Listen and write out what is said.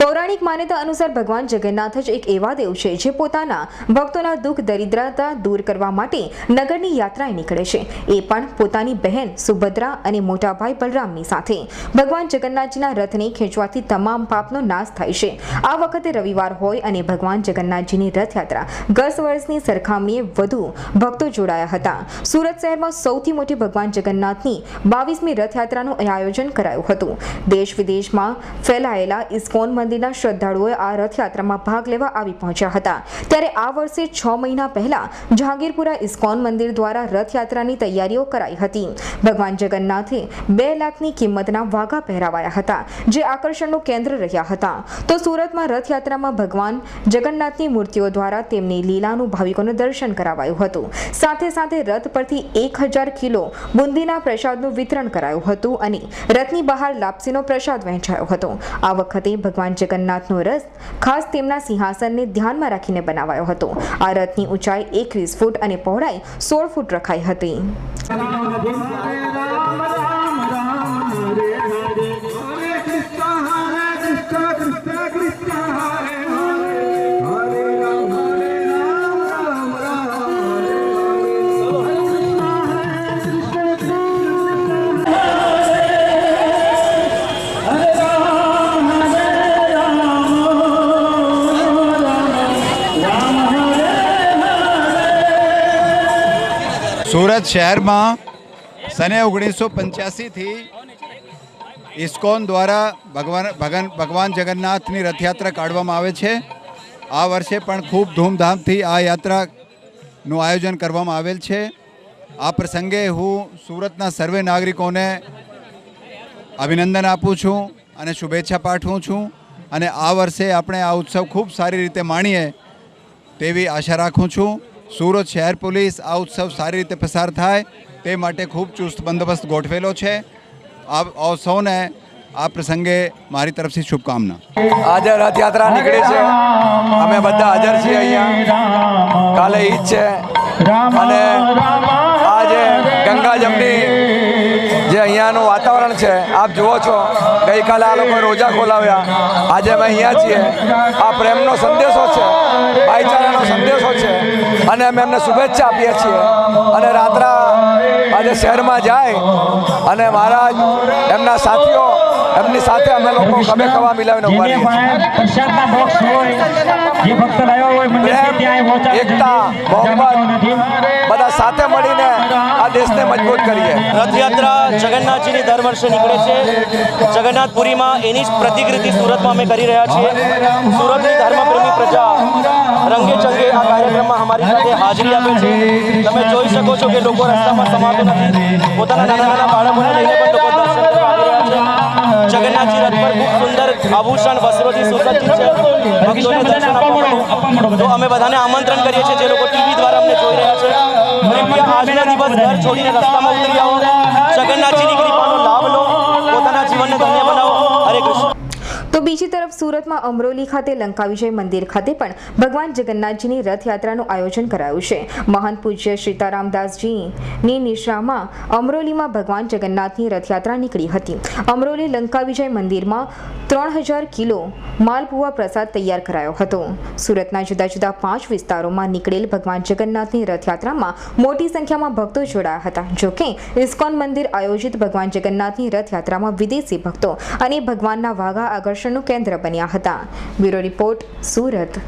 પૌરાણિક માન્યતા અનુસાર ભગવાન જગન્નાથ જ એક એવા દેવ છે જે પોતાના ભક્તોના દુઃખ, દરિદ્રતા દૂર કરવા માટે નગરની યાત્રાએ નીકળે છે. એ પણ પોતાની બહેન સુભદ્રા અને મોટા ભાઈ બલરામની સાથે. ભગવાન જગન્નાથજીના રથને ખેંચવાથી તમામ પાપનો નાશ થાય છે. આ વખતે રવિવાર હોય અને ભગવાન જગન્નાથજીની રથયાત્રા ગત વર્ષની સરખામણીએ વધુ ભક્તો જોડાયા હતા. સુરત શહેરમાં સૌથી મોટી ભગવાન જગન્નાથની બાવીસમી રથયાત્રાનું આયોજન કરાયું હતું. દેશ વિદેશમાં ફેલાયેલા ઇસ્કોન મંદિરના શ્રદ્ધાળુઓએ આ રથયાત્રામાં ભાગ લેવા આવી પહોંચ્યા હતા. ત્યારે આ વર્ષે છ મહિના પહેલા જહાંગીરપુરા ઇસ્કોન મંદિર દ્વારા રથયાત્રાની તૈયારીઓ કરાઈ હતી. ભગવાન જગન્નાથે બે લાખની કિંમતના વાઘા પહેરાવાયા હતા, જે આકર્ષણનું કેન્દ્ર રહ્યા હતા. તો સુરતમાં રથયાત્રામાં ભગવાન જગન્નાથની મૂર્તિઓ દ્વારા તેમની લીલાનું ભાવિકોને દર્શન કરાવાયું હતું. સાથે સાથે રથ પરથી એક હજાર કિલો બુંદીના પ્રસાદનું વિતરણ કરાયું હતું અને રથની બહાર લાપસીનો પ્રસાદ વહેંચાયો હતો. આ વખતે ભગવાન જગન્નાથનો રથ ખાસ તેમના સિંહાસનને ધ્યાનમાં રાખીને બનાવાયો હતો. આ રથની ઊંચાઈ એકવીસ ફૂટ અને પહોળાઈ સોળ ફૂટ રખાઈ હતી. સુરત શહેરમાં સને ઓગણીસો પંચ્યાસીથી ઇસ્કોન દ્વારા ભગવાન ભગવાન ભગવાન જગન્નાથની રથયાત્રા કાઢવામાં આવે છે. આ વર્ષે પણ ખૂબ ધૂમધામથી આ યાત્રાનું આયોજન કરવામાં આવેલ છે. આ પ્રસંગે હું સુરતના સર્વે નાગરિકોને અભિનંદન આપું છું અને શુભેચ્છા પાઠવું છું. અને આ વર્ષે આપણે આ ઉત્સવ ખૂબ સારી રીતે માણીએ તેવી આશા રાખું છું. સુરત શહેર પોલીસ આ ઉત્સવ સારી રીતે પસાર થાય તે માટે ખૂબ ચુસ્ત બંદોબસ્ત ગોઠવેલો છે. આ આ સૌને આ પ્રસંગે મારી તરફથી શુભકામના. આજે રથયાત્રા નીકળી છે. અમે બધા હાજર છીએ અહીંયા. કાલે ઈદ છે. અને આજે ગંગા જમની જે અહીંયાનું વાતાવરણ છે, આપ જુઓ છો, ગઈકાલે આ લોકોએ રોજા ખોલાવ્યા. આજે અમે અહીંયા છીએ. આ પ્રેમનો સંદેશો છે. ભાઈચારાનો સંદેશો છે. અને અમે એમને શુભેચ્છા આપીએ છીએ. અને રાત્રા આજે શહેરમાં જાય. અને મહારાજ એમના સાથીઓ એમની સાથે અમે લોકો કમે કવા મિલાવીને ઊભા એકતા મોહમ્મદ મોહબ્બત બધા સાથે મળીને આ દેશને મજબૂત કરીએ. રથયાત્રા જગન્નાથજીની દર વર્ષે નીકળે છે. જગન્નાથપુરીમાં એની જ પ્રતિકૃતિ સુરતમાં અમે કરી રહ્યા છીએ. સુરતની ધર્મપ્રેમી પ્રજા રંગે ચંગે આ કાર્યક્રમમાં અમારી સાથે હાજરી આપે છે. તમે જોઈ શકો છો કે લોકો રસ્તામાં સમાતો નથી. પોતાના નાના નાના બાળકોને લઈને પણ લોકો દર્શન કરવા આવી રહ્યા છે. જગન્નાથજી રથ પર ખૂબ સુંદર આભૂષણ વસ્ત્રોથી સુસજ્જિત છે. ભક્તોને દર્શન આપવા માટે તો અમે બધાને આમંત્રણ કરીએ છીએ. જે લોકો ટીવી દ્વારા અમને જોઈ રહ્યા છે. આજના દિવસ ઘર છોડીને રસ્તામાં ઉતરી આવો. તો બીજી તરફ સુરતમાં અમરોલી ખાતે લંકા વિજય મંદિર ખાતે પણ ભગવાન જગન્નાથજીની રથયાત્રાનું આયોજન કરાયું છે. મહાન પૂજ્ય સીતારામદાસજીની નિશ્રામાં અમરોલીમાં ભગવાન જગન્નાથની રથયાત્રા નીકળી હતી. અમરોલી લંકા વિજય મંદિરમાં ત્રણ હજાર કિલો માલપુવા પ્રસાદ તૈયાર કરાયો હતો. સુરતના જુદા જુદા પાંચ વિસ્તારોમાં નીકળેલ ભગવાન જગન્નાથની રથયાત્રામાં મોટી સંખ્યામાં ભક્તો જોડાયા હતા. જોકે ઇસ્કોન મંદિર આયોજિત ભગવાન જગન્નાથની રથયાત્રામાં વિદેશી ભક્તો અને ભગવાનના વાઘા આકર્ષણનું કેન્દ્ર બન્યા હતા. Bureau report Surat.